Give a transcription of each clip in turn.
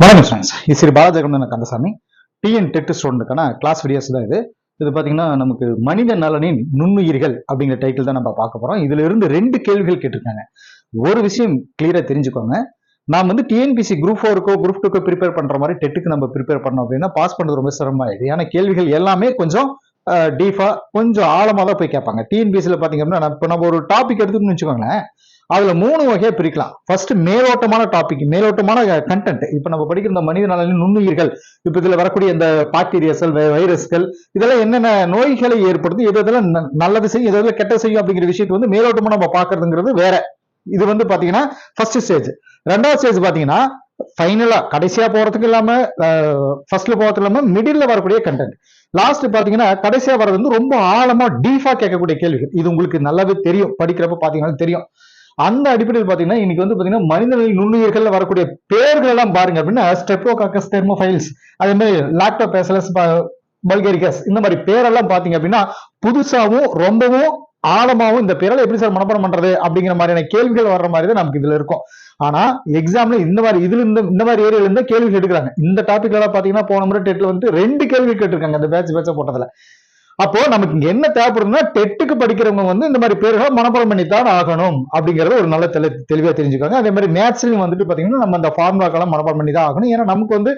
வணக்கம் ஃப்ரெண்ட்ஸ் இது Sri Balajegaman Kandasamy. TN TET ஸ்டூடெண்ட்டுக்கான கிளாஸ் வீடியோஸ் தான் இது. இது பார்த்தீங்கன்னா நமக்கு மனித நலனின் நுண்ணுயிர்கள் அப்படிங்கிற டைட்டில் தான் நம்ம பார்க்க போகிறோம் இதுல இருந்து ரெண்டு கேள்விகள் கேட்டிருக்காங்க. ஒரு விஷயம் கிளியராக தெரிஞ்சுக்கோங்க. நாம் வந்து டிஎன்பிசி குரூப் ஃபோருக்கோ குரூப் டூக்கோ ப்ரிப்பேர் பண்ணுற மாதிரி டெட்டுக்கு நம்ம ப்ரிப்பேர் பண்ணோம் அப்படின்னா பாஸ் பண்ணுறது ரொம்ப சிரமமாயிடுது. ஏன்னா கேள்விகள் எல்லாமே கொஞ்சம் டீஃபாக கொஞ்சம் ஆழமாக தான் போய் கேட்பாங்க. டிஎன்பிசியில் பார்த்தீங்க அப்படின்னா இப்போ நம்ம ஒரு டாபிக் எடுத்துக்கணும்னு வச்சுக்கோங்களேன். அதுல மூணு வகையா பிரிக்கலாம். ஃபர்ஸ்ட் மேலோட்டமான டாபிக் மேலோட்டமான கண்டென்ட் இப்போ நம்ம படிக்கிற இந்த மனித நலனின் நுண்ணுயிர்கள் இப்போ இதுல வரக்கூடிய இந்த பாக்டீரியாஸ்கள் வைரஸ்கள் இதெல்லாம் என்னென்ன நோய்களை ஏற்படுத்தும் எது இதெல்லாம் ந- நல்லது செய்யும் எது கெட்ட செய்யும் அப்படிங்கிற விஷயத்தை வந்து மேலோட்டமா நம்ம பாக்குறதுங்கிறது வேற. இது வந்து பாத்தீங்கன்னா ஃபர்ஸ்ட் ஸ்டேஜ் ரெண்டாவது ஸ்டேஜ் பாத்தீங்கன்னா ஃபைனலா கடைசியா போறதுக்கு இல்லாம ஃபர்ஸ்ட்ல போறதுக்கு இல்லாம மிடில் வரக்கூடிய கண்டென்ட் லாஸ்ட் பாத்தீங்கன்னா கடைசியா வர்றது வந்து ரொம்ப ஆழமா டீஃபா கேட்கக்கூடிய கேள்விகள். இது உங்களுக்கு நல்லாவே தெரியும். படிக்கிறப்ப பாத்தீங்கன்னா தெரியும். அந்த அடிப்படையில் பாத்தீங்கன்னா இன்னைக்கு வந்து பாத்தீங்கன்னா மனிதனில் நுண்ணுயிர்கள்ல வரக்கூடிய பேர்கள் எல்லாம் பாருங்க அப்படின்னா ஸ்டெப்ரோகாக்கஸ் தெர்மோஃபைல்ஸ் அதே மாதிரி லாக்டோபேசலஸ் பல்கேரிகஸ் இந்த மாதிரி பேரெல்லாம் பாத்தீங்க அப்படின்னா புதுசாகவும் ரொம்பவும் ஆழமாகவும் இந்த பேரெல்லாம் எப்படி சார் மனப்பாடம் பண்றது அப்படிங்கிற மாதிரியான கேள்விகள் வர்ற மாதிரி தான் நமக்கு இதுல இருக்கும். ஆனா எக்ஸாம்ல இந்த மாதிரி இதுல இந்த இந்த மாதிரி ஏரியால இருந்து கேள்வி எடுக்கிறாங்க. இந்த டாபிக்ல பாத்தீங்கன்னா போன முறை டெட்ல வந்து ரெண்டு கேள்வி கேட்டிருக்காங்க அந்த பேட்ச் பேட்ச போட்டதுல. அப்போ நமக்கு இங்க என்ன தேவைப்படுதுன்னா டெட்டுக்கு படிக்கிறவங்க வந்து இந்த மாதிரி பேர்களை மனப்பாடம் பண்ணித்தான் ஆகணும் அப்படிங்கறத ஒரு நல்ல தெளி தெளிவா தெரிஞ்சுக்காங்க. அதே மாதிரி மேத்ஸ்லயும் வந்துட்டு பாத்தீங்கன்னா நம்ம அந்த ஃபார்முலாக்கெல்லாம் மனப்பாடம் பண்ணி தான் ஆகணும். ஏன்னா நமக்கு வந்து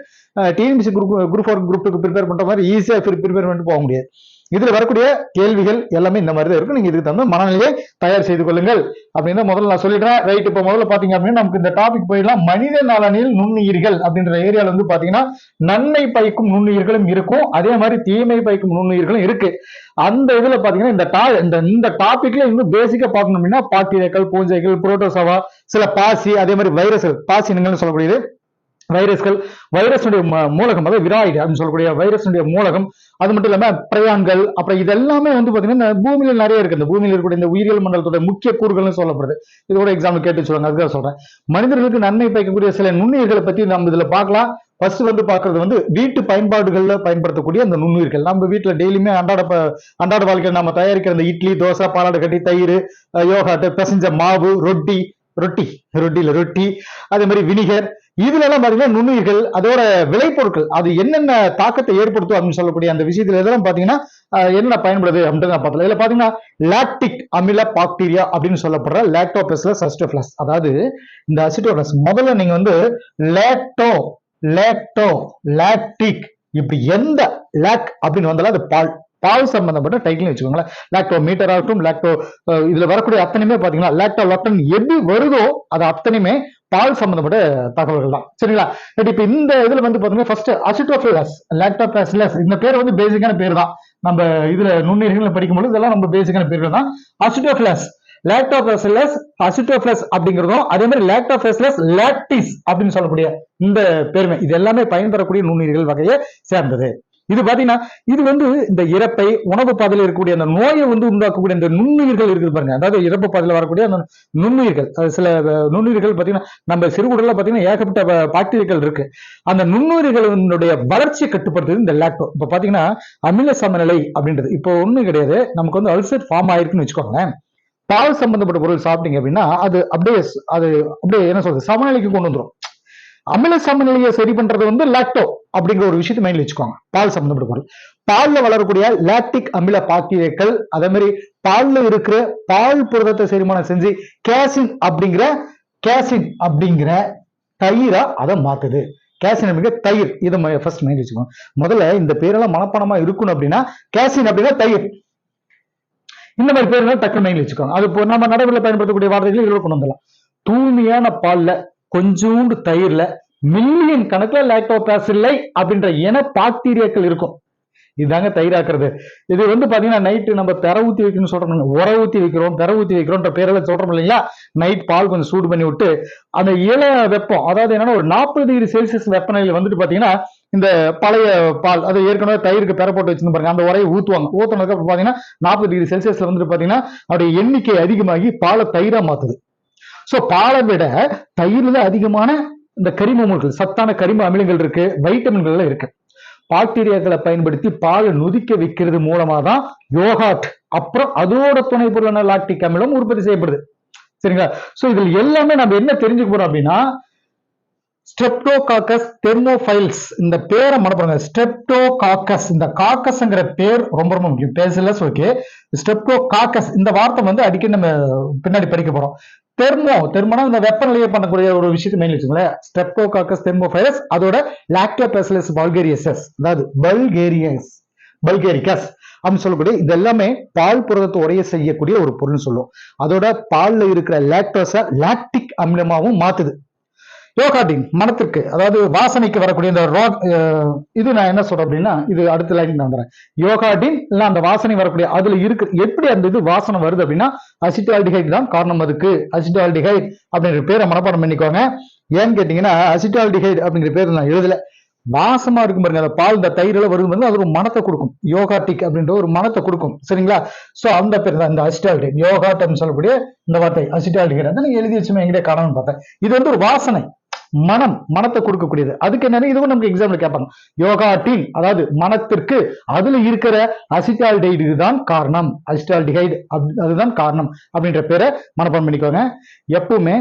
டிஎன்பிசி குரூப் குரூப் ஃபோர் குரூப்புக்கு ப்ரிப்பேர் பண்ற மாதிரி ஈஸியா ப்ரிப்பேர் பண்ணிட்டு போக முடியாது. இதுல வரக்கூடிய கேள்விகள் எல்லாமே இந்த மாதிரி தான் இருக்கும். நீங்க இதுக்கு தகுந்த மனநிலையை தயார் செய்து கொள்ளுங்கள். அப்படின்னு முதல்ல நான் சொல்லிடுறேன். ரைட் இப்போ முதல்ல பாத்தீங்க அப்படின்னா நமக்கு இந்த டாபிக் போயிடலாம். மனித நலனில் நுண்ணுயிர்கள் அப்படின்ற ஏரியால வந்து பாத்தீங்கன்னா நன்மை பயக்கும் நுண்ணுயிர்களும் இருக்கும். அதே மாதிரி தீமை பயக்கும் நுண்ணுயிர்களும் இருக்கு. அந்த இதுல பாத்தீங்கன்னா இந்த டா இந்த இந்த டாபிக்ல இன்னும் பேசிக்கா பார்க்கணும் அப்படின்னா பாக்டீரியாக்கள் பூஞ்சைகள் புரோட்டோசோவா சில பாசி அதே மாதிரி வைரஸ் பாசி இனங்கள்னு சொல்லக்கூடியது. வைரஸ்கள் வைரஸுடைய மூலகம் அதாவது விராய்டு அப்படின்னு சொல்லக்கூடிய வைரஸுடைய மூலகம் அது மட்டும் இல்லாம பிரயான்கள் அப்புறம் இதெல்லாமே வந்து பாத்தீங்கன்னா இந்த பூமியில நிறைய இருக்கு. இந்த பூமியில இருக்கக்கூடிய இந்த உயிரியல் மண்டலத்தோட முக்கிய கூறுகள்னு சொல்லப்படுது. இதோட எக்ஸாம்பிள் கேட்டு சொல்லுவாங்க அதுக்காக சொல்றேன். மனிதர்களுக்கு நன்மை பயக்கக்கூடிய சில நுண்ணுயிர்களை பத்தி நம்ம இதுல பார்க்கலாம். ஃபர்ஸ்ட் வந்து பாக்குறது வந்து வீட்டு பயன்பாடுகள்ல பயன்படுத்தக்கூடிய அந்த நுண்ணுயிர்கள். நம்ம வீட்டுல டெய்லியுமே அன்றாட அன்றாட வாழ்க்கையில் நம்ம தயாரிக்கிற இந்த இட்லி தோசை பாலாடை கட்டி தயிர் யோகாட்டு பிசைஞ்ச மாவு ரொட்டி ரொட்டி ரொட்டியில ரொட்டி அதே மாதிரி வினிகர் இதுல எல்லாம் பாத்தீங்கன்னா நுண்ணுயிர்கள் அதோட விளைபொருட்கள் அது என்னென்ன தாக்கத்தை ஏற்படுத்தும் அப்படின்னு சொல்லக்கூடிய அந்த விஷயத்துல இதெல்லாம் பாத்தீங்கன்னா என்னென்ன என்ன பயன்படுது அப்படின்னு நான் பார்த்தல இதுல பாத்தீங்கன்னா லாக்டிக் அமில பாக்டீரியா அப்படின்னு சொல்லப்படுற லாக்டோபெஸ்லஸ் சஸ்டோபிளஸ் அதாவது இந்த அசிட்டோபிளஸ் முதல்ல நீங்க வந்து லேக்டோ லேக்டோ லாக்டிக் இப்படி எந்த லேக் அப்படின்னு வந்தாலும் அது பால் பால் சம்பந்தப்பட்ட டைட்டில் வச்சுக்கோங்களேன். லாக்டோ மீட்டர் ஆகட்டும் லாக்டோ இதுல வரக்கூடிய அத்தனையுமே பாத்தீங்கன்னா லாக்டோ லாக்டன் எது வருதோ அது அத்தனையுமே பால் சம்பந்தப்பட்ட தகவல்கள் தான் சரிங்களா? பட் இப்ப இந்த இதுல வந்து பாத்தீங்கன்னா ஃபர்ஸ்ட் அசிட்டோபிளஸ் லாக்டோபிளஸ் இந்த பேர் வந்து பேசிக்கான பேர் தான் நம்ம இதுல நுண்ணுயிர்கள் படிக்கும்போது இதெல்லாம் நம்ம பேசிக்கான பேர்கள் தான் அசிட்டோபிளஸ் லாக்டோபிளஸ் அசிட்டோபிளஸ் அப்படிங்கிறதும் அதே மாதிரி லாக்டோபிளஸ் லாக்டிஸ் அப்படின்னு சொல்லக்கூடிய இந்த பெருமை. இது எல்லாமே பயன்பெறக்கூடிய நுண்ணுயிர்கள் வகையை சேர்ந்தது. இது பாத்தீங்கன்னா இது வந்து இந்த இறப்பை உணவு பாதையில் இருக்கக்கூடிய அந்த நோயை வந்து உண்டாக்கக்கூடிய இந்த நுண்ணுயிர்கள் இருக்குது பாருங்க. அதாவது இறப்பு பாதையில் வரக்கூடிய அந்த நுண்ணுயிர்கள். அது சில நுண்ணுயிர்கள் பாத்தீங்கன்னா நம்ம சிறுகுடல பாத்தீங்கன்னா ஏகப்பட்ட பாக்டீரியாக்கள் இருக்கு. அந்த நுண்ணுயிர்களுடைய வளர்ச்சியை கட்டுப்படுத்துறது இந்த லாக்டோ இப்ப பாத்தீங்கன்னா அமில சமநிலை அப்படின்றது. இப்போ ஒண்ணும் கிடையாது. நமக்கு வந்து அல்சர் ஃபார்ம் ஆயிருக்குன்னு வச்சுக்கோங்களேன். பால் சம்பந்தப்பட்ட பொருள் சாப்பிட்டீங்க அப்படின்னா அது அப்படியே அது அப்படியே என்ன சொல்றது? சமநிலைக்கு கொண்டு வந்துடும் அமில சமநிலையை சரி பண்றது வந்து லாக்டோ அப்படிங்கிற ஒரு விஷயத்தை மைண்ட்ல வச்சுக்கோங்க பால் சம்பந்தப்பட்ட பொருள். பால்ல வளரக்கூடிய லாக்டிக் அமில பாக்டீரியாக்கள் அதே மாதிரி பால்ல இருக்கிற பால் புரதத்தை செரிமானம் செஞ்சு கேசின் அப்படிங்கிற கேசின் அப்படிங்கிற தயிரா அதை மாத்துது. கேசின் அப்படிங்கிற தயிர். இதை ஃபர்ஸ்ட் மைண்ட் வச்சுக்கோங்க முதல்ல இந்த பேரெல்லாம் மனப்பாடமா இருக்கணும் அப்படின்னா கேசின் அப்படின்னா தயிர். இந்த மாதிரி பேர் டக்கு மைண்ட்ல வச்சுக்கோங்க. அது நம்ம நடைமுறையில் பயன்படுத்தக்கூடிய வார்த்தைகளை இவ்வளவு கொண்டு வந்துடலாம். தூய்மையான பால்ல கொஞ்சோண்டு தயிர்ல மில்லியன் கணக்கில் கணக்குல லாக்டோபாசில்லை அப்படின்ற இன பாக்டீரியாக்கள் இருக்கும். இதுதாங்க தயிராக்குறது இது வந்து பாத்தீங்கன்னா நைட்டு நம்ம தெர ஊத்தி வைக்கணும்னு சொல்றோம் உர ஊத்தி வைக்கிறோம் தெர ஊத்தி வைக்கிறோம்ன்ற பேரில் சொல்றோம் இல்லைங்களா? நைட் பால் கொஞ்சம் சூடு பண்ணி விட்டு அந்த இள வெப்பம் அதாவது என்னன்னா ஒரு நாற்பது டிகிரி செல்சியஸ் வெப்பநிலையில் வந்துட்டு பாத்தீங்கன்னா இந்த பழைய பால் அது ஏற்கனவே தயிருக்கு பெற போட்டு வச்சிருந்து பாருங்க. அந்த உரையை ஊற்றுவாங்க ஊத்துனதுக்கு அப்புறம் பார்த்தீங்கன்னா நாற்பது டிகிரி செல்சியஸ்ல வந்துட்டு பார்த்தீங்கன்னா அவருடைய எண்ணிக்கை அதிகமாகி பாலை தயிராக மாற்றுது சோ பாலை விட தயிர்ல அதிகமான இந்த கரிமங்கள் சத்தான கரிம அமிலங்கள் இருக்கு வைட்டமின்கள் இருக்கு. பாக்டீரியாக்களை பயன்படுத்தி பாலை நொதிக்க வைக்கிறது மூலமா தான் யோகாட் அப்புறம் அதோட துணை பொருளான லாக்டிக் அமிலம் உற்பத்தி செய்யப்படுது. சரிங்களா? சோ இதுல எல்லாமே நம்ம என்ன தெரிஞ்சுக்க போறோம் அப்படின்னா ஸ்டெப்டோகாக்கஸ் தெர்மோஃபைல்ஸ் இந்த பேரை மனப்படுங்க ஸ்டெப்டோகாக்கஸ் இந்த காக்கஸ்ங்கிற பேர் ரொம்ப ரொம்ப முக்கியம். பேசல ஓகே. ஸ்டெப்டோகாக்கஸ் இந்த வார்த்தை வந்து அடிக்கடி நம்ம பின்னாடி படிக்க போறோம். தெர்மோ தெர்மோனா இந்த வெப்பநிலையை பண்ணக்கூடிய ஒரு விஷயத்தை மெயின் வச்சுங்களேன் ஸ்டெப்டோகாக்கஸ் தெர்மோஃபைரஸ் அதோட லாக்டோபெசிலஸ் பல்கேரியசஸ் அதாவது பல்கேரியஸ் பல்கேரிகஸ் அப்படின்னு சொல்லக்கூடிய இது எல்லாமே பால் புரதத்தை உடைய செய்யக்கூடிய ஒரு பொருள்னு சொல்லுவோம். அதோட பால்ல இருக்கிற லாக்டோஸ லாக்டிக் அமிலமாவும் மாத்துது. யோகாடின் மனத்திற்கு அதாவது வாசனைக்கு வரக்கூடிய இந்த ரோ இது நான் என்ன சொல்றேன் அப்படின்னா இது அடுத்த லைன் நான் வந்துறேன் யோகாட்டின் இல்லை அந்த வாசனை வரக்கூடிய அதுல இருக்கு எப்படி அந்த இது வாசனை வருது அப்படின்னா அசிட்டால்டிஹைட் தான் காரணம் அதுக்கு. அசிட்டால்டிஹைட் அப்படிங்கிற பேரை மனப்பாடம் பண்ணிக்கோங்க. ஏன்னு கேட்டீங்கன்னா அசிட்டால்டிஹைட் அப்படிங்கிற பேர் நான் எழுதல. வாசமா இருக்கும் பாருங்க அந்த பால் இந்த தயிரில் வரும் வந்து அது ஒரு மனத்தை கொடுக்கும். யோகாட்டிக் அப்படின்ற ஒரு மனத்தை கொடுக்கும். சரிங்களா? சோ அந்த பேர் தான் இந்த அசிட்டால்டிஹைட். யோகாட் அப்படின்னு சொல்லக்கூடிய இந்த வார்த்தை அசிட்டால்டிஹைட். வந்து நீங்க எழுதி வச்சுமே எங்கிட்ட காரணம்னு பார்த்தேன் இது வந்து ஒரு வாசனை. மனம் மனத்தை கொடுக்கக்கூடியது. அதுக்கு என்னன்னா இதுவும் நமக்கு எக்ஸாம்பிள் கேட்பாங்க. யோகா டீன் அதாவது மனத்திற்கு அதுல இருக்கிற அசிட்டால்டைடு தான் காரணம். அசிட்டால்டிஹைடு அதுதான் காரணம் அப்படின்ற பேரை மனப்பான் பண்ணிக்கோங்க. எப்பவுமே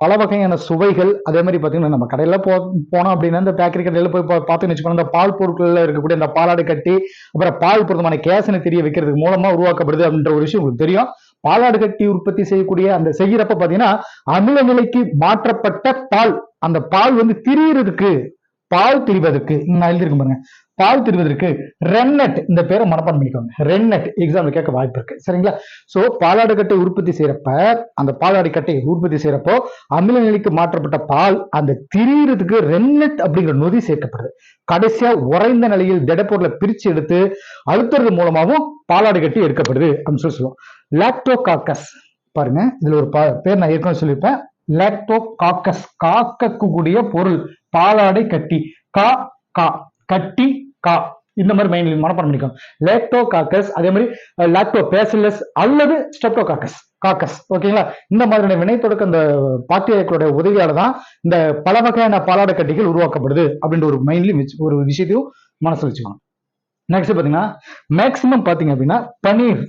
பல வகையான சுவைகள் அதே மாதிரி பார்த்தீங்கன்னா நம்ம கடையில போ போனோம் அப்படின்னா இந்த பேக்கரி கடையில போய் பார்த்துன்னு வச்சுக்கோங்க இந்த பால் பொருட்கள்ல இருக்கக்கூடிய அந்த பாலாடை கட்டி அப்புறம் பால் பொருத்தமான கேசனை தெரிய வைக்கிறதுக்கு மூலமா உருவாக்கப்படுது அப்படின்ற ஒரு விஷயம் உங்களுக்கு தெரியும். பாலாடு கட்டி உற்பத்தி செய்யக்கூடிய அந்த செய்கிறப்ப பாத்தீங்கன்னா அமில நிலைக்கு மாற்றப்பட்ட பால் அந்த பால் வந்து திரியறதுக்கு பால் திரிவதற்கு நான் எழுதியிருக்கேன் பாருங்க. பால் திரிவதற்கு ரென்னட் இந்த பேரை மனப்பாடம் பண்ணிக்கோங்க. ரென்னட் எக்ஸாம்ல கேட்க வாய்ப்பு இருக்கு. சரிங்களா? சோ பாலாடு கட்டை உற்பத்தி செய்யறப்ப அந்த பாலாடு கட்டை உற்பத்தி செய்யறப்போ அமில நிலைக்கு மாற்றப்பட்ட பால் அந்த திரியறதுக்கு ரென்னட் அப்படிங்கிற நொதி சேர்க்கப்படுது. கடைசியா உறைந்த நிலையில் திடப்பொருளை பிரிச்சு எடுத்து அழுத்துறது மூலமாகவும் பாலாடுகட்டி எடுக்கப்படுது அப்படின்னு சொல்லி சொல்லுவோம். லாக்டோகாக்கஸ் பாருங்க இதுல ஒரு பேர் நான் ஏற்கனவே சொல்லியிருப்பேன். லாக்டோகாக்கஸ் காக்கக்கூடிய பொருள் பாலாடை கட்டி கா கா கட்டி கா இந்த மாதிரி மைண்ட்ல மனப்பாடம் பண்ணிக்கோங்க. லேக்டோகாக்கஸ் அதே மாதிரி லாக்டோ பேசிலஸ் அல்லது ஸ்டெப்டோ காக்கஸ் ஓகேங்களா இந்த மாதிரியான வினை தொடக்க இந்த பாக்டீரியாக்களுடைய உதவியால தான் இந்த பல வகையான பாலாடை கட்டிகள் உருவாக்கப்படுது அப்படின்ற ஒரு மைண்ட்லயும் ஒரு விஷயத்தையும் மனசுல வச்சுக்கணும். நெக்ஸ்ட் பாத்தீங்கன்னா மேக்சிமம் பாத்தீங்க அப்படின்னா பனீர்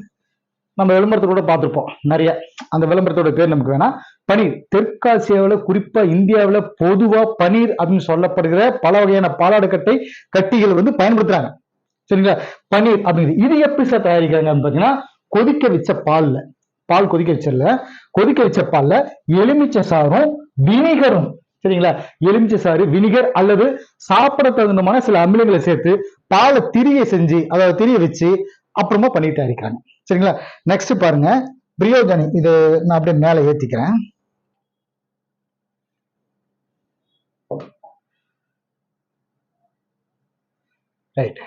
நம்ம விளம்பரத்தை கூட பார்த்திருப்போம் நிறைய. அந்த விளம்பரத்தோட பேர் நமக்கு வேணாம். பனீர். தெற்காசியாவில் குறிப்பா இந்தியாவில் பொதுவா பனீர் அப்படின்னு சொல்லப்படுகிற பல வகையான பாலாடுக்கட்டை கட்டிகள் வந்து பயன்படுத்துறாங்க. சரிங்களா? பனீர் அப்படிங்கிறது. இது எப்படி சார் தயாரிக்கிறாங்கன்னு பார்த்தீங்கன்னா கொதிக்க வச்ச பால்ல. பால் கொதிக்க வச்சல கொதிக்க வச்ச பால்ல எலுமிச்சை சாறும் வினிகரும். சரிங்களா? எலுமிச்சை சாறு வினிகர் அல்லது சாப்பிட தகுந்தமான சில அமிலங்களை சேர்த்து பாலை திரிய செஞ்சு அதாவது திரிய வச்சு அப்புறமா பண்ணிட்டு தயாரிக்கிறாங்க. சரிங்களா? நெக்ஸ்ட் பாருங்க. பிரியோஜனி இது நான் அப்படியே மேலே ஏத்திக்கிறேன். ரைட்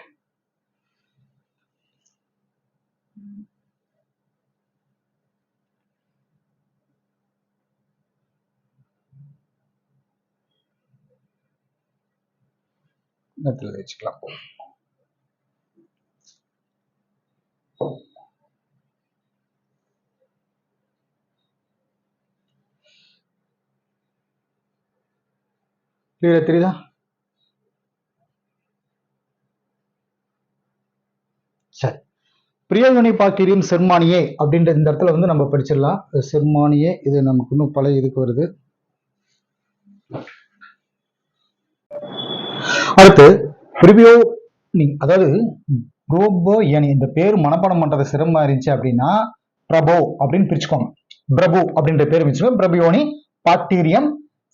இடத்துல வச்சுக்கலாம். கிளியரா தெரியுதா சரி பிரியோகனி பாக்டீரியம் செர்மானியே அப்படின்ற இந்த இடத்துல வந்து நம்ம படிச்சிடலாம். செர்மானியே இது நமக்கு இன்னும் பழைய இதுக்கு வருது. அடுத்து பிரிபியோ அதாவது குரோபோ ஏனி இந்த பேர் மனப்பாடம் பண்றது சிரமமா இருந்துச்சு அப்படின்னா பிரபோ அப்படின்னு பிரிச்சுக்கோங்க. பிரபு அப்படின்ற பேர் வச்சுக்கோங்க பிரபியோனி பாக்டீரியம்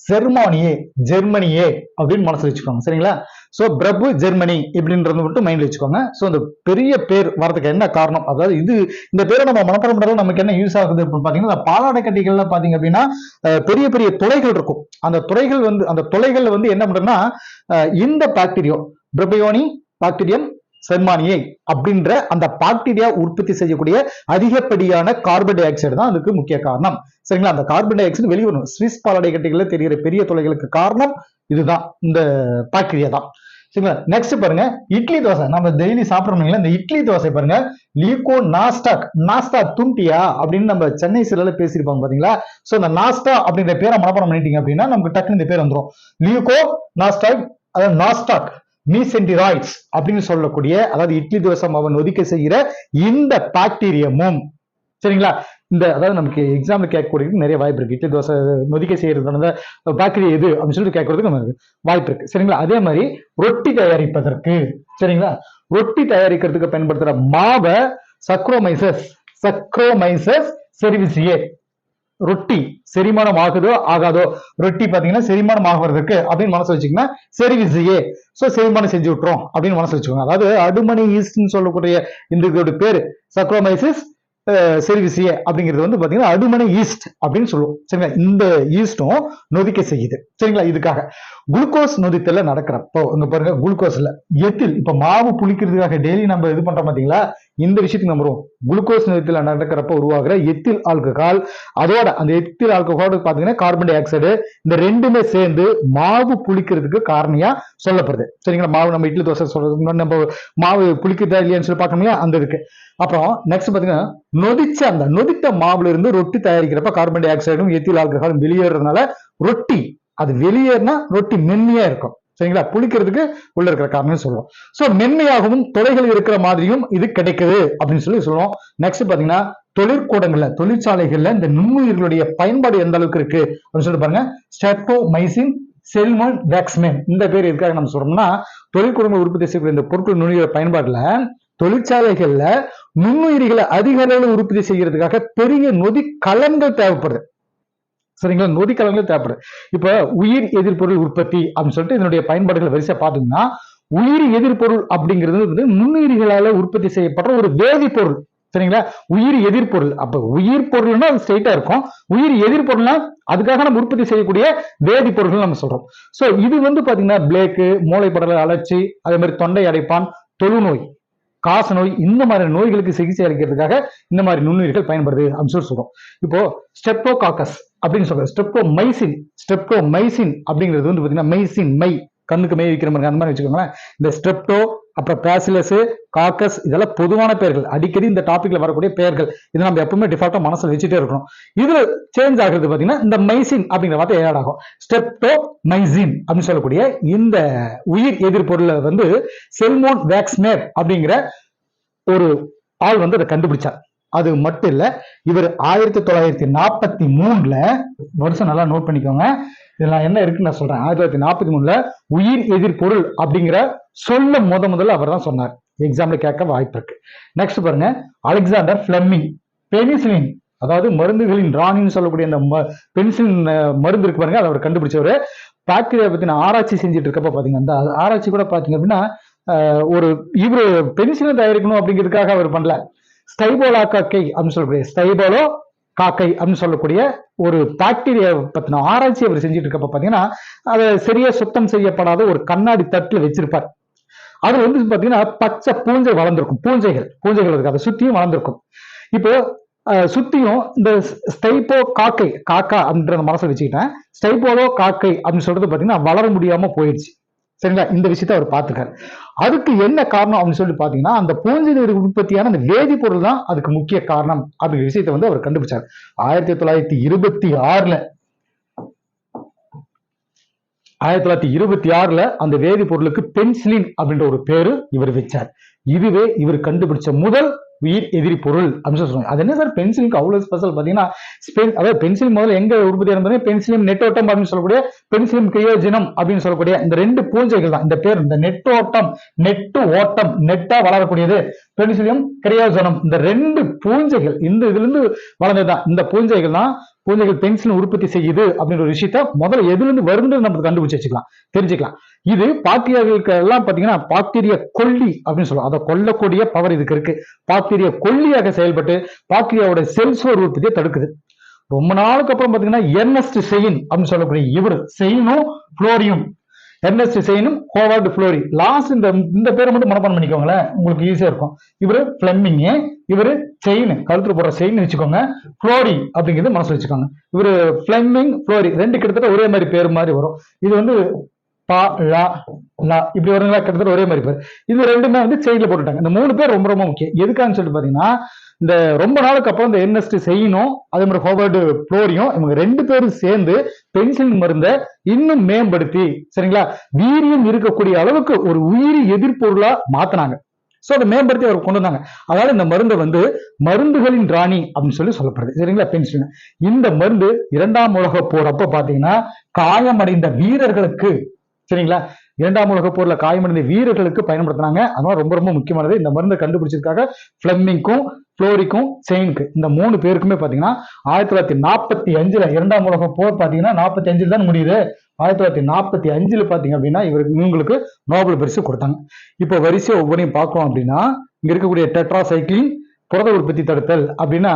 ஜெர்மானியே ஜெர்மனியே அப்படின்னு மனசு வச்சுக்கோங்க. சரிங்களா? சோ பிரபு ஜெர்மனி இப்படின்றது மட்டும் மைண்ட் வச்சுக்கோங்க. ஸோ அந்த பெரிய பேர் வரதுக்கு என்ன காரணம்? அதாவது இது இந்த பேரை நம்ம மனப்பாடம் பண்ணுறது நமக்கு என்ன யூஸ் ஆகுது அப்படின்னு பாத்தீங்கன்னா இந்த பாலாடை கட்டிகள்ல பாத்தீங்க அப்படின்னா பெரிய பெரிய துளைகள் இருக்கும். அந்த துளைகள் வந்து அந்த துளைகள் வந்து என்ன பண்ணுறதுன்னா இந்த பாக்டீரியோ பிரபயோனி பாக்டீரியம் செர்மானியை அப்படின்ற அந்த பாக்டீரியா உற்பத்தி செய்யக்கூடிய அதிகப்படியான கார்பன் டை ஆக்சைடு தான் அதுக்கு முக்கிய காரணம். சரிங்களா? அந்த கார்பன் டை ஆக்சைடு வெளிவரும். ஸ்விஸ் பாலடை கட்டிகளில் தெரிகிற பெரிய தொலைகளுக்கு காரணம் இதுதான். இந்த பாக்டீரியா தான். சரிங்களா? நெக்ஸ்ட் பாருங்க. இட்லி தோசை. நம்ம டெய்லி சாப்பிட்றோம் இந்த இட்லி தோசை பாருங்க. லீகோ நாஸ்டாக் நாஸ்டா துண்டியா அப்படின்னு நம்ம சென்னை சிறையில் பேசியிருப்பாங்க பாத்தீங்களா? சோ இந்த நாஸ்டா அப்படின்ற பேரை மனப்பாடம் பண்ணிட்டீங்க அப்படின்னா நமக்கு டக்குனு இந்த பேர் வந்துரும். லியூகோ நாஸ்டாக் அதாவது நாஸ்டாக் மீசென்டிராய்ட்ஸ் அப்படின்னு சொல்லக்கூடிய அதாவது இட்லி தோசை மாவன் ஒதுக்க செய்கிற இந்த பாக்டீரியமும். சரிங்களா? இந்த அதாவது நமக்கு எக்ஸாம்பிள் கேட்கக்கூடிய நிறைய வாய்ப்பு இருக்கு. இட்லி தோசை நொதிக்க செய்யறது பாக்டீரியா எது அப்படின்னு சொல்லிட்டு கேட்கறதுக்கு நமக்கு வாய்ப்பு இருக்கு. சரிங்களா? அதே மாதிரி ரொட்டி தயாரிப்பதற்கு. சரிங்களா? ரொட்டி தயாரிக்கிறதுக்கு பயன்படுத்துற மாவை சக்ரோமைசஸ் சக்ரோமைசஸ் செரிவிசியே ரொட்டி செரிமானம் ஆகுதோ? ஆகாதோ ரொட்டி பாத்தீங்கன்னா செரிமானம் ஆகுறதுக்கு அப்படின்னு மனசு வச்சுக்கோங்க. செரிவிசியே சோ செரிமானம் செஞ்சு விட்டுரும் அப்படின்னு மனசு வச்சுக்கோங்க. அதாவது அடுமணி ஈஸ்ட்னு சொல்லக்கூடிய இந்த பேர். பேரு சக்ரோமைசிஸ் செரிவிசியே அப்படிங்கிறது வந்து பாத்தீங்கன்னா அடுமனை ஈஸ்ட் அப்படின்னு சொல்லுவோம். சரிங்களா? இந்த ஈஸ்டும் நொதிக்க செய்யுது. சரிங்களா? இதுக்காக. குளுக்கோஸ் நொதித்தல நடக்கிறப்போ இங்க பாருங்க குளுக்கோஸ்ல எத்தில் இப்ப மாவு புளிக்கிறதுக்காக டெய்லி நம்ம இது பண்றோம் பாத்தீங்களா? இந்த விஷயத்துக்கு நம்ம குளுக்கோஸ் நிறத்தில் நடக்கிறப்ப உருவாகிற எத்தில் ஆல்கஹால். அதோட அந்த எத்தில் ஆல்கஹால் பாத்தீங்கன்னா கார்பன் டை ஆக்சைடு இந்த ரெண்டுமே சேர்ந்து மாவு புளிக்கிறதுக்கு காரணியா சொல்லப்படுது. சரிங்களா? மாவு நம்ம இட்லி தோசை சொல்றதுக்கு நம்ம மாவு புளிக்கிறதா இல்லையான்னு சொல்லி பார்க்கணும் அந்த இருக்கு அப்புறம் நெக்ஸ்ட் பாத்தீங்கன்னா நொதிச்ச அந்த நொதித்த மாவுல இருந்து ரொட்டி தயாரிக்கிறப்ப கார்பன் டை ஆக்சைடும் எத்தில் ஆல்கஹாலும் வெளியேறதுனால ரொட்டி அது வெளியேறினா ரொட்டி மென்மையா இருக்கும். சரிங்களா? புளிக்கிறதுக்கு உள்ள இருக்கிற காரணம் சொல்லுவோம் சோ மென்மையாகவும் தொலைகள் இருக்கிற மாதிரியும் இது கிடைக்குது அப்படின்னு சொல்லி சொல்லுவோம் நெக்ஸ்ட் பாத்தீங்கன்னா தொழிற்கூடங்கள்ல தொழிற்சாலைகள்ல இந்த நுண்ணுயிர்களுடைய பயன்பாடு எந்த அளவுக்கு இருக்கு? அப்படின்னு சொல்லிட்டு பாருங்க. ஸ்டெப்டோமைசின் செல்மோன் வேக்ஸ்மேன் இந்த பேர் எதுக்காக நம்ம சொல்றோம்னா தொழிற்கூடங்கள் உற்பத்தி செய்யக்கூடிய இந்த பொருட்கள் நுண்ணுயிர் பயன்பாடுல தொழிற்சாலைகள்ல நுண்ணுயிரிகளை அதிக அளவில் உற்பத்தி செய்யறதுக்காக பெரிய நொதி கலன்கள் தேவைப்படுது. சரிங்களா? நொதி கலன்கள் தேவைப்படுது இப்ப உயிர் எதிர்பொருள் உற்பத்தி அப்படின்னு சொல்லிட்டு இதனுடைய பயன்பாடுகளை வரிசை பார்த்தீங்கன்னா உயிர் எதிர்ப்பொருள் அப்படிங்கிறது வந்து நுண்ணுயிரிகளால உற்பத்தி செய்யப்படுற ஒரு வேதிப்பொருள். சரிங்களா? உயிர் எதிர்ப்பொருள் அப்ப உயிர் பொருள்னா அது ஸ்ட்ரைட்டா இருக்கும். உயிர் எதிர்பொருள்னா அதுக்காக நம்ம உற்பத்தி செய்யக்கூடிய வேதிப்பொருள்கள் நம்ம சொல்றோம். சோ இது வந்து பாத்தீங்கன்னா பிளேக்கு மூளைப்படல அலர்ச்சி அதே மாதிரி தொண்டை அடைப்பான் தொழுநோய். காச நோய் இந்த மாதிரி நோய்களுக்கு சிகிச்சை அளிக்கிறதுக்காக இந்த மாதிரி நுண்ணுயிர்கள் பயன்படுது அப்படின்னு சொல்லி சொல்றோம். இப்போ ஸ்டெப்டோகாக்கஸ் அப்படின்னு சொல்றோம் ஸ்டெப்டோ மைசின் ஸ்டெப்டோ மைசின் அப்படிங்கிறது வந்து பாத்தீங்கன்னா மைசின் மை கண்ணுக்கு மை வைக்கிற மாதிரி அந்த மாதிரி வச்சுக்கோங்களேன். இந்த ஸ்டெப்டோ அப்புறம் பேசிலஸ் காக்கஸ் இதெல்லாம் பொதுவான பெயர்கள். அடிக்கடி இந்த டாபிக்ல வரக்கூடிய பெயர்கள். இதை நம்ம எப்பவுமே டிஃபால்ட்டா மனசுல வச்சுட்டே இருக்கணும். இதுல சேஞ்ச் ஆகுறது பாத்தீங்கன்னா இந்த மைசின் அப்படிங்கிற வார்த்தை ஆட் ஆகும். ஸ்டெப்டோ மைசின் அப்படின்னு சொல்லக்கூடிய இந்த உயிர் எதிர்ப்பொருளை வந்து செல்மோன் வேக்ஸ்மேர் அப்படிங்கிற ஒரு ஆள் வந்து அதை கண்டுபிடிச்சார். அது மட்டும் இல்ல இவர் ஆயிரத்தி தொள்ளாயிரத்தி நாற்பத்தி மூணுல வருஷம் நல்லா நோட் பண்ணிக்கோங்க. இதெல்லாம் என்ன இருக்குன்னு நான் சொல்றேன். ஆயிரத்தி தொள்ளாயிரத்தி நாற்பத்தி மூணுல உயிர் எதிர்ப்பொருள் அப்படிங்கிற சொல்ல முத முதல்ல அவர் தான் சொன்னார். எக்ஸாம்ல கேட்க வாய்ப்பு இருக்கு. நெக்ஸ்ட் பாருங்க. அலெக்சாண்டர் பிளம்மிங் பெனிசிலின் அதாவது மருந்துகளின் ராணின்னு சொல்லக்கூடிய அந்த பென்சிலின் மருந்து இருக்கு பாருங்க. அதை அவர் கண்டுபிடிச்சவர். பாக்டீரியா பத்தின ஆராய்ச்சி செஞ்சுட்டு இருக்கப்ப பாத்தீங்கன்னா அந்த ஆராய்ச்சி கூட பாத்தீங்க அப்படின்னா ஒரு இவரு பென்சிலை தயாரிக்கணும் அப்படிங்கிறதுக்காக அவர் பண்ணல. ஸ்டைபோலாக்கா கை அப்படின்னு சொல்லக்கூடிய ஸ்டைபோலோ காக்கை அப்படின்னு சொல்லக்கூடிய ஒரு பாக்டீரியா பத்தின ஆராய்ச்சி அவர் செஞ்சுட்டு இருக்கப்ப பாத்தீங்கன்னா அதை சரியா சுத்தம் செய்யப்படாத ஒரு கண்ணாடி தட்டுல வச்சிருப்பார். அது வந்து பாத்தீங்கன்னா பச்சை பூஞ்சை வளர்ந்துருக்கும். பூஞ்சைகள் பூஞ்சைகள் இருக்கு. அதை சுத்தியும் வளர்ந்துருக்கும். இப்போ அஹ், சுத்தியும் இந்த ஸ்டைப்போ காக்கை காக்கா அப்படின்ற மனசை வச்சுக்கிட்டேன். ஸ்டைப்போலோ காக்கை அப்படின்னு சொல்றது பாத்தீங்கன்னா வளர முடியாம போயிடுச்சு. சரிங்களா? இந்த விஷயத்த அவர் பார்த்துக்காரு அதுக்கு என்ன காரணம் அப்படின்னு சொல்லி பாத்தீங்கன்னா அந்த பூஞ்சி உற்பத்தியான அந்த வேதிப்பொருள் தான் அதுக்கு முக்கிய காரணம் அப்படிங்கிற விஷயத்தை வந்து அவர் கண்டுபிடிச்சார். ஆயிரத்தி தொள்ளாயிரத்தி இருபத்தி ஆறுல ஆயிரத்தி தொள்ளாயிரத்தி இருபத்தி ஆறுல அந்த வேதிப்பொருளுக்கு பென்சிலின் அப்படின்ற ஒரு பேரு இவர் வச்சார். இதுவே இவர் கண்டுபிடிச்ச முதல் உயிர் எதிரி பொருள் அப்படின்னு சொல்லுவாங்க அது என்ன சார்? பென்சிலுக்கு அவ்வளவு ஸ்பெஷல் பாத்தீங்கன்னா ஸ்பென் அதாவது பென்சில் முதல்ல எங்க உற்பத்தி ஆனது பென்சிலியம் நெட்டோட்டம் அப்படின்னு சொல்லக்கூடிய பென்சிலியம் கிரியோஜினம் அப்படின்னு சொல்லக்கூடிய இந்த ரெண்டு பூஞ்சைகள் தான். இந்த பேர் இந்த நெட்டோட்டம் நெட்டு ஓட்டம் நெட்டா வளரக்கூடியது. பென்சிலியம் கிரியோஜனம். இந்த ரெண்டு பூஞ்சைகள் இந்த இதுல இருந்து வளர்ந்ததுதான். இந்த பூஞ்சைகள் தான் குழந்தைகள் பென்சில் உற்பத்தி செய்யுது அப்படின்ற ஒரு விஷயத்த முதல்ல எதுல இருந்து வருதுன்னு நம்ம கண்டுபிடிச்சு வச்சுக்கலாம் தெரிஞ்சுக்கலாம். இது பாக்டீரியாக்களுக்கு எல்லாம் பாத்தீங்கன்னா பாக்டீரியா கொல்லி அப்படின்னு சொல்லுவோம் அதை கொல்லக்கூடிய பவர் இதுக்கு இருக்கு. பாக்டீரியா கொல்லியாக செயல்பட்டு பாக்டீரியாவோட செல்சோர் உற்பத்தியை தடுக்குது. ரொம்ப நாளுக்கு அப்புறம் பாத்தீங்கன்னா எர்னஸ்ட் செயின் அப்படின்னு சொல்லக்கூடிய இவர் செயினும் புளோரியும் எர்னஸ்ட் செயினும் ஹோவார்டு ஃப்ளோரி லாஸ்ட் இந்த இந்த பேரை மட்டும் மனப்பாடம் பண்ணிக்கோங்களேன். உங்களுக்கு ஈஸியா இருக்கும். இவரு பிளம்மிங் இவர் செயின் கழுத்துல போடுற செயின் வச்சுக்கோங்க. ஃப்ளோரி அப்படிங்கிறது மனசில் வச்சுக்கோங்க. இவரு பிளம்மிங் ஃப்ளோரி ரெண்டு கிட்டத்தட்ட ஒரே மாதிரி பேர் மாதிரி வரும். இது வந்து பா லா லா இப்படி வருங்களா? கிட்டத்தட்ட ஒரே மாதிரி பேர். இது ரெண்டுமே வந்து செயின்ல போட்டுட்டாங்க. இந்த மூணு பேர் ரொம்ப ரொம்ப முக்கியம். எதுக்கான்னு சொல்லிட்டு பாத்தீங்கன்னா இந்த ரொம்ப நாளுக்கு அப்புறம் இந்த என்எஸ்டி செய்யணும் அதே மாதிரி ஹோவர்டு புளோரியும் இவங்க ரெண்டு பேரும் சேர்ந்து பென்சில் மருந்தை இன்னும் மேம்படுத்தி சரிங்களா? வீரியம் இருக்கக்கூடிய அளவுக்கு ஒரு உயிரி எதிர்ப்பொருளா மாத்தினாங்க. ஸோ அதை மேம்படுத்தி அவர் கொண்டு வந்தாங்க. அதாவது இந்த மருந்தை வந்து மருந்துகளின் ராணி அப்படின்னு சொல்லி சொல்லப்படுது. சரிங்களா? பென்சில் இந்த மருந்து இரண்டாம் உலக போறப்ப பார்த்தீங்கன்னா பாத்தீங்கன்னா காயமடைந்த வீரர்களுக்கு சரிங்களா? இரண்டாம் உலக போர்ல காயமடைந்த வீரர்களுக்கு பயன்படுத்தினாங்க. அதனால ரொம்ப ரொம்ப முக்கியமானது. இந்த மருந்தை கண்டுபிடிச்சிருக்காங்க பிளம்மிங்க்கும் ஃப்ளோரிக்கும் செயின்க்கு இந்த மூணு பேருக்குமே பாத்தீங்கன்னா ஆயிரத்தி தொள்ளாயிரத்தி நாற்பத்தி அஞ்சுல இரண்டாம் உலக போர் பாத்தீங்கன்னா நாற்பத்தி அஞ்சுல தான் முடியுது. ஆயிரத்தி தொள்ளாயிரத்தி நாற்பத்தி அஞ்சுல பாத்தீங்க அப்படின்னா இவருக்கு இவங்களுக்கு நோபல் பரிசு கொடுத்தாங்க. இப்போ வரிசை ஒவ்வொன்றையும் பார்க்கோம் அப்படின்னா இங்க இருக்கக்கூடிய டெட்ரா சைக்கிளின் புரத உற்பத்தி தடுத்தல் அப்படின்னா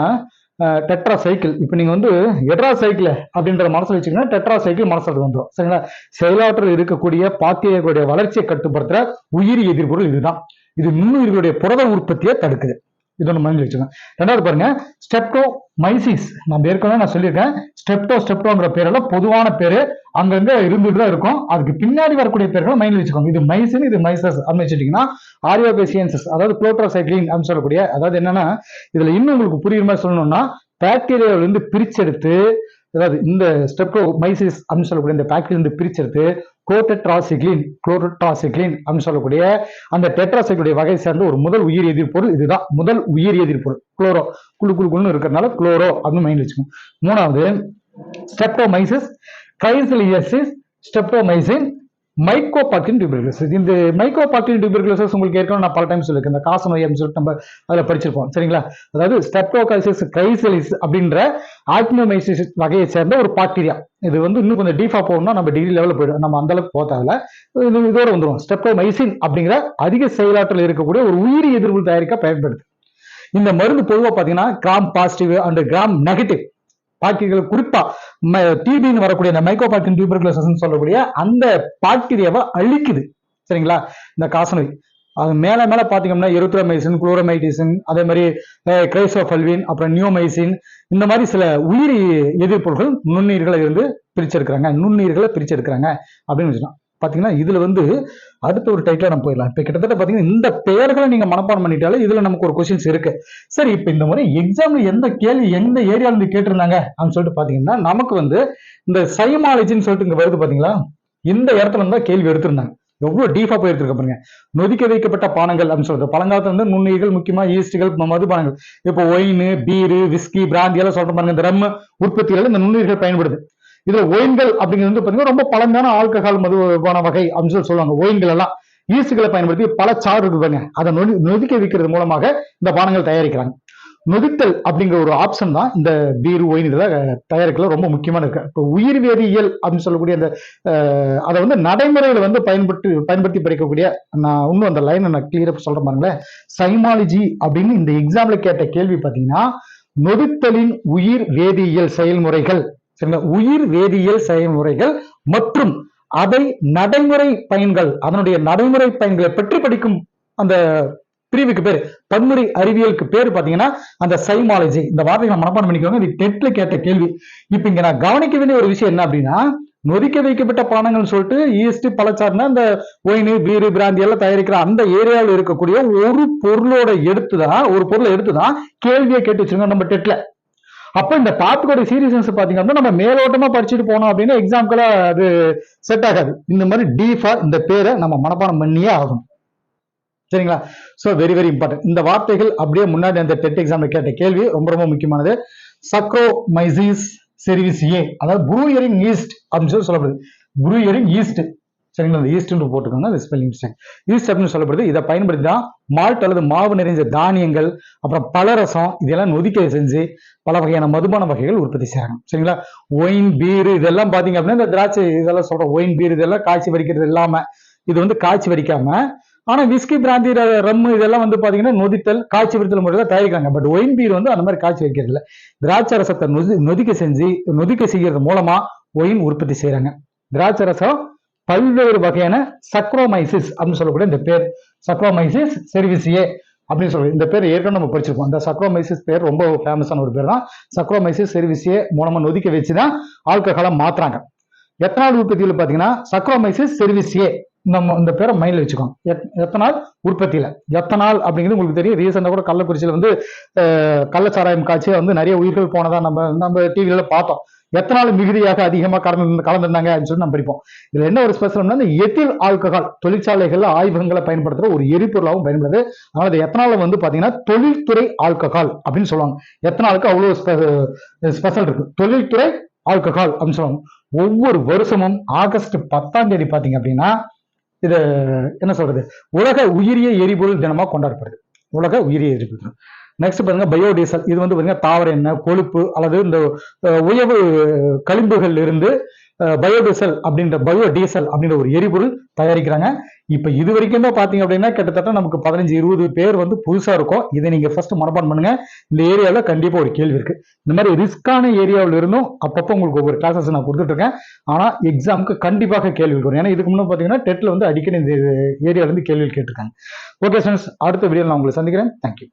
டெட்ரா சைக்கிள் இப்போ நீங்கள் வந்து எட்ரா சைக்கிள் அப்படின்ற மனசில் வச்சுக்கோங்கன்னா டெட்ரா சைக்கிள் மனசுக்கு வந்துடும். சரிங்களா? செயலாற்றல் இருக்கக்கூடிய பாக்டீரியாக்களுடைய வளர்ச்சியை கட்டுப்படுத்துகிற உயிரி எதிர்பொருள் இதுதான். இது நுண்ணுயிர்களுடைய புரத உற்பத்தியை தடுக்குது. இது ஒன்று மைண்டில் வச்சுக்கோங்க. ரெண்டாவது பாருங்க ஸ்டெப்டோ மைசிஸ். நம்ம ஏற்கனவே நான் சொல்லியிருக்கேன். ஸ்டெப்டோ ஸ்டெப்டோங்கிற பேரெல்லாம் பொதுவான பேர். அங்கங்க இருந்துட்டு தான் இருக்கும். அதுக்கு பின்னாடி வரக்கூடிய பேர்களை மைண்டில் வச்சுக்கோங்க. இது மைசின் இது மைசஸ் அப்படின்னு வச்சுட்டீங்கன்னா ஆரியோபேசியன்சஸ் அதாவது குளோட்ரோசைக்ளின் அப்படின்னு சொல்லக்கூடிய அதாவது என்னன்னா இதுல இன்னும் உங்களுக்கு புரியுற மாதிரி சொல்லணும்னா பாக்டீரியாவிலிருந்து பிரிச்செடுத்து அதாவது இந்த ஸ்டெப்டோ மைசிஸ் அப்படின்னு சொல்லக்கூடிய இந்த பாக்டீரியா இருந்து பிரிச்செடுத்து குளோட்டெட்ராசிக்ளின் குளோட்டெட்ராசிக்ளின் அப்படின்னு சொல்லக்கூடிய அந்த டெட்ராசிக்ளுடைய வகை சேர்ந்த ஒரு முதல் உயிர் எதிர்ப்பொருள் இதுதான். முதல் உயிர் எதிர்ப்பொருள் குளோரோ. குழு குழு குழுன்னு இருக்கிறதுனால குளோரோ அப்படின்னு மைண்ட் வச்சுக்கோங்க மூணாவது ஸ்டெப்டோமைசிஸ் கைசலியசிஸ் ஸ்டெப்டோமைசின் மைக்கோபாக்டின் டியூபர்குலோசிஸ் இந்த மைக்கோபாக்டின் டியூபர்குலோசிஸ் உங்களுக்கு ஏற்கனவே நான் பல டைம் சொல்லியிருக்கேன். இந்த காச நோய் அப்படின்னு சொல்லிட்டு நம்ம அதில் படிச்சிருப்போம். சரிங்களா? அதாவது ஸ்டெப்டோகாசிஸ் கைசலிஸ் அப்படின்ற ஆக்னோமைசிஸ் வகையை சேர்ந்த ஒரு பாக்டீரியா இது வந்து இன்னும் கொஞ்சம் டீஃபா போகணும்னா நம்ம டிகிரி லெவலில் போயிடும். நம்ம அந்த அளவுக்கு போக இது இதோட வந்துடும் ஸ்டெப்டோமைசின் அப்படிங்கிற அதிக செயலாற்றல் இருக்கக்கூடிய ஒரு உயிரி எதிர்ப்பு தயாரிக்க பயன்படுது. இந்த மருந்து பொதுவாக பார்த்தீங்கன்னா gram positive and gram negative bacteria குறிப்பா டிபின்னு வரக்கூடிய இந்த மைக்கோபாக்டின் டியூபர்குலோசஸ் சொல்லக்கூடிய அந்த பாக்டீரியாவை அழிக்குது. சரிங்களா? இந்த காசநோய். அது மேல மேல பாத்தீங்கன்னா எருத்ரோமைசின் குளோரமைடிசின் அதே மாதிரி கிரைசோஃபல்வின் அப்புறம் நியோமைசின் இந்த மாதிரி சில உயிரி எதிர்ப்பொருள்கள் நுண்ணுயிர்களை இருந்து பிரிச்செடுக்கிறாங்க நுண்ணுயிர்களை பிரிச்செடுக்கிறாங்க அப்படின்னு வச்சுக்கலாம் பாத்தீங்கன்னா இதுல வந்து அடுத்த ஒரு டைட்டில் நம்ம போயிடலாம். இப்ப கிட்டத்தட்ட பாத்தீங்கன்னா இந்த பெயர்களை நீங்க மனப்பாடம் பண்ணிட்டாலே இதுல நமக்கு ஒரு கொஸ்டின்ஸ் இருக்கு. சரி இப்ப இந்த முறை எக்ஸாமில் எந்த கேள்வி எந்த ஏரியால இருந்து கேட்டிருந்தாங்க? அப்படின்னு சொல்லிட்டு பாத்தீங்கன்னா நமக்கு வந்து இந்த சைமாலஜின்னு சொல்லிட்டு இங்க வருது பாத்தீங்களா? இந்த இடத்துல இருந்தா கேள்வி எடுத்திருந்தாங்க. எவ்வளவு டீஃபாக போய் பாருங்க. நொதிக்க வைக்கப்பட்ட பானங்கள் அப்படின்னு சொல்றது. பழங்காலத்துல வந்து நுண்ணுயிர்கள் முக்கியமா ஈஸ்டுகள் மதுபானங்கள். இப்போ ஒயின் பீரு விஸ்கி பிராந்தி எல்லாம் சொல்ற பாருங்க. இந்த ரம் உற்பத்திகள் இந்த நுண்ணுயிர்கள் பயன்படுது. இதுல ஒயின்கள் அப்படிங்கிறது வந்து பாத்தீங்கன்னா ரொம்ப பழமையான ஆல்கஹால் மதுவான வகை அப்படின்னு சொல்லி சொல்லுவாங்க. ஒயின்கள் எல்லாம் ஈஸ்டுகளை பயன்படுத்தி பல சாறு இருக்கு அதை நொதி நொதிக்க வைக்கிறது மூலமாக இந்த பானங்கள் தயாரிக்கிறாங்க. நொதித்தல் அப்படிங்கிற ஒரு ஆப்ஷன் தான் இந்த பீர் ஒயின் இதில் தயாரிக்கல ரொம்ப முக்கியமான இருக்கு. இப்போ உயிர் வேதியியல் அப்படின்னு சொல்லக்கூடிய அந்த அதை வந்து நடைமுறையில் வந்து பயன்படுத்தி பயன்படுத்தி படிக்கக்கூடிய நான் இன்னும் அந்த லைனை நான் கிளியராக சொல்றேன் பாருங்களேன். சைமாலஜி அப்படின்னு இந்த எக்ஸாம்ல கேட்ட கேள்வி பார்த்தீங்கன்னா நொதித்தலின் உயிர் வேதியியல் செயல்முறைகள் உயிர் வேதியியல் செயல்முறைகள் மற்றும் அதை நடைமுறை பயன்கள் அதனுடைய நடைமுறை பயன்களை பற்றி படிக்கும் அந்த பிரிவுக்கு பேர் பன்முறை அறிவியலுக்கு பேர் பாத்தீங்கன்னா அந்த சைமாலஜி. இந்த வார்த்தைகளை மனப்பாடம் பண்ணிக்கோங்க. இது டெட்ல கேட்ட கேள்வி. இப்ப இங்க நான் கவனிக்க வேண்டிய ஒரு விஷயம் என்ன அப்படின்னா நொதிக்க வைக்கப்பட்ட பானங்கள்னு சொல்லிட்டு ஈஸ்ட் பழச்சாறுனா அந்த ஒயின் பீரு பிராந்தி எல்லாம் தயாரிக்கிற அந்த ஏரியாவில் இருக்கக்கூடிய ஒரு பொருளோட எடுத்துதான் ஒரு பொருளை எடுத்துதான் கேள்வியை கேட்டு வச்சிருக்கோம் நம்ம டெட்ல. அப்போ இந்த டாபிக்கோட சீரியஸ்னஸ் பார்த்தீங்க அப்படின்னா நம்ம மேலோட்டமாக படிச்சுட்டு போனோம் அப்படின்னா எக்ஸாம்க்கெல்லாம் அது செட் ஆகாது. இந்த மாதிரி டீஃபாக இந்த பேரை நம்ம மனப்பாடம் பண்ணியே ஆகணும். சரிங்களா? ஸோ வெரி வெரி இம்பார்ட்டன்ட் இந்த வார்த்தைகள் அப்படியே முன்னாடி அந்த டெட் எக்ஸாமில் கேட்ட கேள்வி ரொம்ப ரொம்ப முக்கியமானது. சக்ரோமைசிஸ் செரிவிஸ் ஏ அதாவது ப்ரூயரிங் ஈஸ்ட் அப்படின்னு சொல்லி சொல்லப்படுது ப்ரூயரிங் ஈஸ்ட் சரிங்களா? அந்த ஈஸ்ட்னு போட்டுக்கோங்க. அது ஸ்பெல்லிங் மிஸ்டேக் ஈஸ்ட் அப்படின்னு சொல்லப்படுது. இதை பயன்படுத்தி தான் மால்ட் அல்லது மாவு நிறைஞ்ச தானியங்கள் அப்புறம் பலரசம் இதெல்லாம் நொதிக்க செஞ்சு பல வகையான மதுபான வகைகள் உற்பத்தி செய்கிறாங்க சரிங்களா? ஒயின் பீர் இதெல்லாம் பார்த்தீங்க அப்படின்னா இந்த திராட்சை இதெல்லாம் சொல்கிறோம் ஒயின் பீர் இதெல்லாம் காய்ச்சி வரிக்கிறது இல்லாமல் இது வந்து காய்ச்சி வரிக்காமல் ஆனால் விஸ்கி பிராந்தி ரம்மு இதெல்லாம் வந்து பார்த்தீங்கன்னா நொதித்தல் காய்ச்சி விடுத்தல் முறையில் தயாரிக்கிறாங்க. பட் ஒயின் பீர் வந்து அந்த மாதிரி காய்ச்சி வைக்கிறது இல்லை. திராட்சை ரசத்தை நொதி நொதிக்க செஞ்சு நொதிக்க செய்கிறது மூலமாக ஒயின் உற்பத்தி செய்கிறாங்க திராட்சை ரசம் பல்வேறு வகையான சக்ரோமைசிஸ் அப்படின்னு சொல்லக்கூடிய இந்த பேர். சக்ரோமைசிஸ் செர்விசியே அப்படின்னு சொல்லி இந்த பேர் ஏற்கனவே நம்ம படிச்சிருப்போம். அந்த சக்ரோமைசிஸ் பேர் ரொம்ப ஃபேமஸான ஒரு பேர் தான். சக்ரோமைசிஸ் செர்விசியே மூலமா நொதிக்க வச்சு தான் ஆல்கஹாலை மாத்துறாங்க. எத்தனால் உற்பத்தியில் பார்த்தீங்கன்னா சக்ரோமைசிஸ் செர்விசியே நம்ம இந்த பேரை மைண்டில் வச்சுக்கோங்க. எத்- எத்தனால் உற்பத்தியில்? எத்தனால் அப்படிங்கிறது உங்களுக்கு தெரியும். ரீசெண்டாக கூட கள்ளக்குறிச்சியில் வந்து கள்ளச்சாராயம் காய்ச்சி வந்து நிறைய உயிர்கள் போனதாக நம்ம நம்ம டிவியில் பார்த்தோம். எத்தனால் மிகுதியாக அதிகமாக கலந்து கலந்துருந்தாங்க அப்படின்னு சொல்லி நம்ம படிப்போம். இதில் என்ன ஒரு ஸ்பெஷல்னா இந்த எத்தில் ஆல்கஹால் தொழிற்சாலைகளில் ஆய்வகங்களை பயன்படுத்துகிற ஒரு எரிபொருளாகவும் பயன்படுது. அதனால் இந்த எத்தனால் வந்து பார்த்தீங்கன்னா தொழில்துறை ஆல்கஹால் அப்படின்னு சொல்லுவாங்க. எத்தனாலுக்கு அவ்வளோ ஸ்பெஷல் இருக்கு. தொழில்துறை ஆல்கஹால் அப்படின்னு சொல்லுவாங்க. ஒவ்வொரு வருஷமும் ஆகஸ்ட் பத்தாம் தேதி பார்த்தீங்க அப்படின்னா இது என்ன சொல்றது? உலக உயிரிய எரிபொருள் தினமா கொண்டாடப்படுது. உலக உயிரிய எரிபொருள் தினம். நெக்ஸ்ட் பாருங்க பயோடீசல் இது வந்து பாத்தீங்கன்னா தாவர எண்ணெய் கொழுப்பு அல்லது இந்த உயவு கழிம்புகள் இருந்து பயோடீசல் அப்படின்ற பயோடீசல் அப்படின்ற ஒரு எரிபொருள் தயாரிக்கிறாங்க. இப்ப இது வரைக்கும் தான் பாத்தீங்க அப்படின்னா கிட்டத்தட்ட நமக்கு பதினஞ்சு இருபது பேர் வந்து புதுசா இருக்கும். இதை நீங்க ஃபர்ஸ்ட் மனப்பாடம் பண்ணுங்க. இந்த ஏரியால கண்டிப்பா ஒரு கேள்வி இருக்கு. இந்த மாதிரி ரிஸ்கான ஏரியாவில் இருந்தும் அப்பப்போ உங்களுக்கு ஒவ்வொரு கிளாஸஸ் நான் கொடுத்துட்டு இருக்கேன். ஆனா எக்ஸாமுக்கு கண்டிப்பாக கேள்வி வரும் ஏன்னா இதுக்கு முன்னாடி பாத்தீங்கன்னா டெட்ல வந்து அடிக்கடி இந்த ஏரியால இருந்து கேள்வி கேட்டிருக்காங்க. ஓகே சார் அடுத்த வீடியோ நான் உங்களை சந்திக்கிறேன். தேங்க்யூ